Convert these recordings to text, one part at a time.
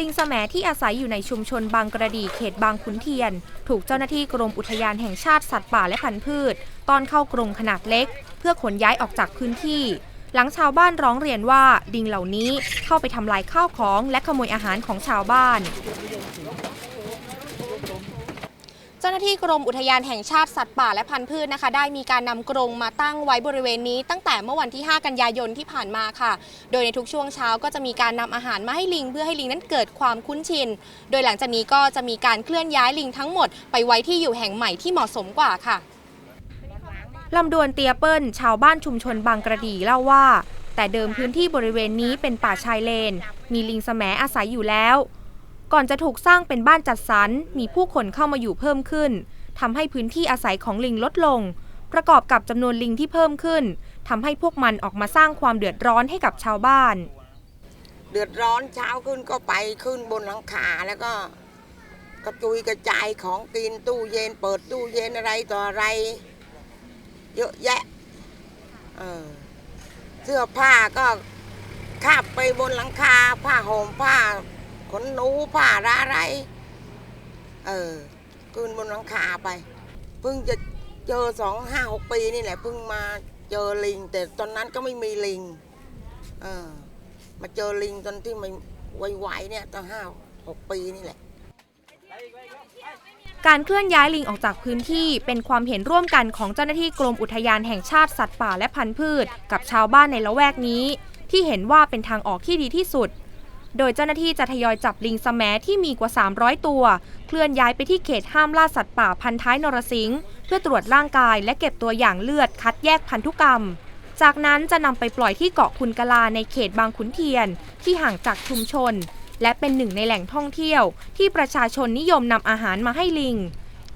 ลิงแสมที่อาศัยอยู่ในชุมชนบางกระดีเขตบางขุนเทียน ถูกเจ้าหน้าที่กรมอุทยานแห่งชาติสัตว์ป่าและพันธุ์พืชตอนเข้ากรงขนาดเล็ก เพื่อขนย้ายออกจากพื้นที่ หลังชาวบ้านร้องเรียนว่าลิงเหล่านี้เข้าไปทำลายข้าวของและขโมยอาหารของชาวบ้าน จ้าหน้าที่กรมอุทยานแห่งชาติสัตว์ป่าและพันธุ์พืชนะคะ ได้มีการนำกรงมาตั้งไว้บริเวณนี้ ตั้งแต่เมื่อวันที่ 5 กันยายนที่ผ่านมาค่ะ โดยในทุกช่วงเช้าก็จะมีการนำอาหารมาให้ลิง เพื่อให้ลิงนั้นเกิดความคุ้นชิน โดยหลังจากนี้ก็จะมีการเคลื่อนย้ายลิงทั้งหมด ไปไว้ที่อยู่แห่งใหม่ที่เหมาะสมกว่าค่ะลำดวนเตียเปิลชาวบ้านชุมชนบางกระดีเล่าว่า แต่เดิมพื้นที่บริเวณนี้เป็นป่าชายเลน มีลิงแสมอาศัยอยู่แล้ว ก่อนจะถูกสร้างเป็นบ้านจัดสรร มีผู้คนเข้ามาอยู่เพิ่มขึ้นทำให้พื้นที่อาศัยของลิงลดลง ประกอบกับจำนวนลิงที่เพิ่มขึ้นทำให้พวกมันออกมาสร้างความเดือดร้อนให้กับชาวบ้าน เดือดร้อนเช้าขึ้นก็ไปขึ้นบนหลังคาแล้วก็กระจุยกระจายของกินตู้เย็น เปิดตู้เย็นอะไรต่ออะไร เยอะแยะเออเสื้อผ้าก็คาบไปบนหลังคาผ้าห่มผ้า นหนูผ้าอะไร เออขึ้นบนหลังคาไป เพิ่งจะเจอสองห้าหกปีนี่แหละเพิ่งมาเจอลิง แต่ตอนนั้นก็ไม่มีลิง เออ มาเจอลิงตอนที่มันไหวๆเนี่ยตั้งห้าหกปีนี่แหละการเคลื่อนย้ายลิงออกจากพื้นที่เป็นความเห็นร่วมกันของเจ้าหน้าที่กรมอุทยานแห่งชาติสัตว์ป่าและพันธุ์พืช กับชาวบ้านในละแวกนี้ ที่เห็นว่าเป็นทางออกที่ดีที่สุด โดยเจ้าหน้าที่จะทยอยจับลิงสแมที่มีกว่า 300 ตัว เคลื่อนย้ายไปที่เขตห้ามล่าสัตว์ป่าพันท้ายนรสิงห์เพื่อตรวจร่างกายและเก็บตัวอย่างเลือดคัดแยกพันธุกรรม จากนั้นจะนำไปปล่อยที่เกาะคุณกะลาในเขตบางขุนเทียน ที่ห่างจากชุมชน และเป็นหนึ่งในแหล่งท่องเที่ยว ที่ประชาชนนิยมนำอาหารมาให้ลิง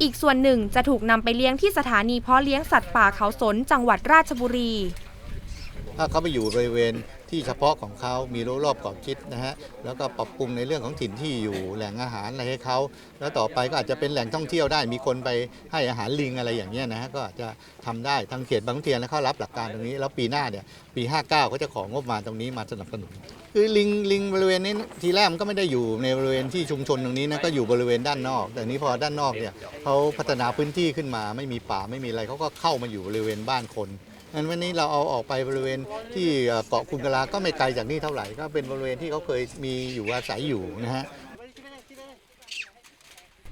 อีกส่วนหนึ่งจะถูกนำไปเลี้ยงที่สถานีเพาะเลี้ยงสัตว์ป่าเขาสนจังหวัดราชบุรี ถ้าเขาไปอยู่บริเวณที่เฉพาะของเขามีรั้วรอบขอบชิดนะฮะแล้วก็ปรับปรุงในเรื่องของถิ่นที่อยู่แหล่งอาหารอะไรให้เขาแล้วต่อไปก็อาจจะเป็นแหล่งท่องเที่ยวได้มีคนไปให้อาหารลิงอะไรอย่างเงี้ยนะฮะก็อาจจะทำได้ทางเขตบางเทียนแล้วเขารับหลักการตรงนี้ แล้วปีหน้าเนี่ยปี 59เขาจะของงบมาตรงนี้มาสนับสนุนคือลิงลิงบริเวณนี้ทีแรกมันก็ไม่ได้อยู่ในบริเวณที่ชุมชนตรงนี้นะก็อยู่บริเวณด้านนอก แต่นี้พอด้านนอกเนี่ยเขาพัฒนาพื้นที่ขึ้นมาไม่มีป่าไม่มีอะไรเขาก็เข้ามาอยู่บริเวณบ้านคน งั้นวันนี้เราเอาออกไปบริเวณที่เกาะคุณกะลาก็ไม่ไกลจากนี่เท่าไหร่ก็เป็นบริเวณที่เขาเคยมีอยู่อาศัยอยู่นะฮะ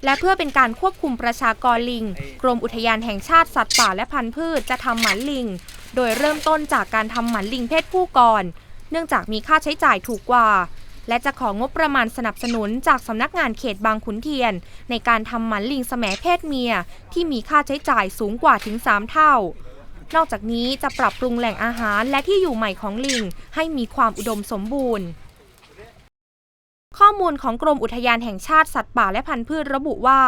และเพื่อเป็นการควบคุมประชากรลิง กรมอุทยานแห่งชาติสัตว์ป่าและพันธุ์พืชจะทำหมันลิง โดยเริ่มต้นจากการทำหมันลิงเพศผู้ก่อน เนื่องจากมีค่าใช้จ่ายถูกกว่า และจะของงบประมาณสนับสนุนจากสำนักงานเขตบางขุนเทียน ในการทำหมันลิงแสมเพศเมีย ที่มีค่าใช้จ่ายสูงกว่าถึง 3 เท่า นอกจากนี้จะปรับปรุงแหล่งอาหารและที่อยู่ใหม่ของลิง ให้มีความอุดมสมบูรณ์ข้อมูลของกรมอุทยานแห่งชาติสัตว์ป่าและพันธุ์พืชระบุว่า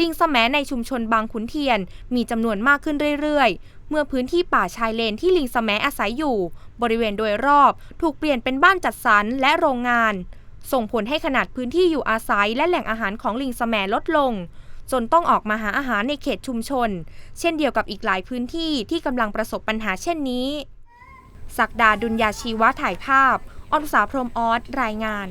ลิงแสมในชุมชนบางขุนเทียน มีจำนวนมากขึ้นเรื่อยๆ เมื่อพื้นที่ป่าชายเลนที่ลิงแสมอาศัยอยู่ บริเวณโดยรอบ ถูกเปลี่ยนเป็นบ้านจัดสรรและโรงงาน ส่งผลให้ขนาดพื้นที่อยู่อาศัยและแหล่งอาหารของลิงแสมลดลง จนต้องออกมาหาอาหารในเขตชุมชน เช่นเดียวกับอีกหลายพื้นที่ที่กำลังประสบปัญหาเช่นนี้สักดาดุลยาชีวะถ่ายภาพอนุสาพรมออสรายงาน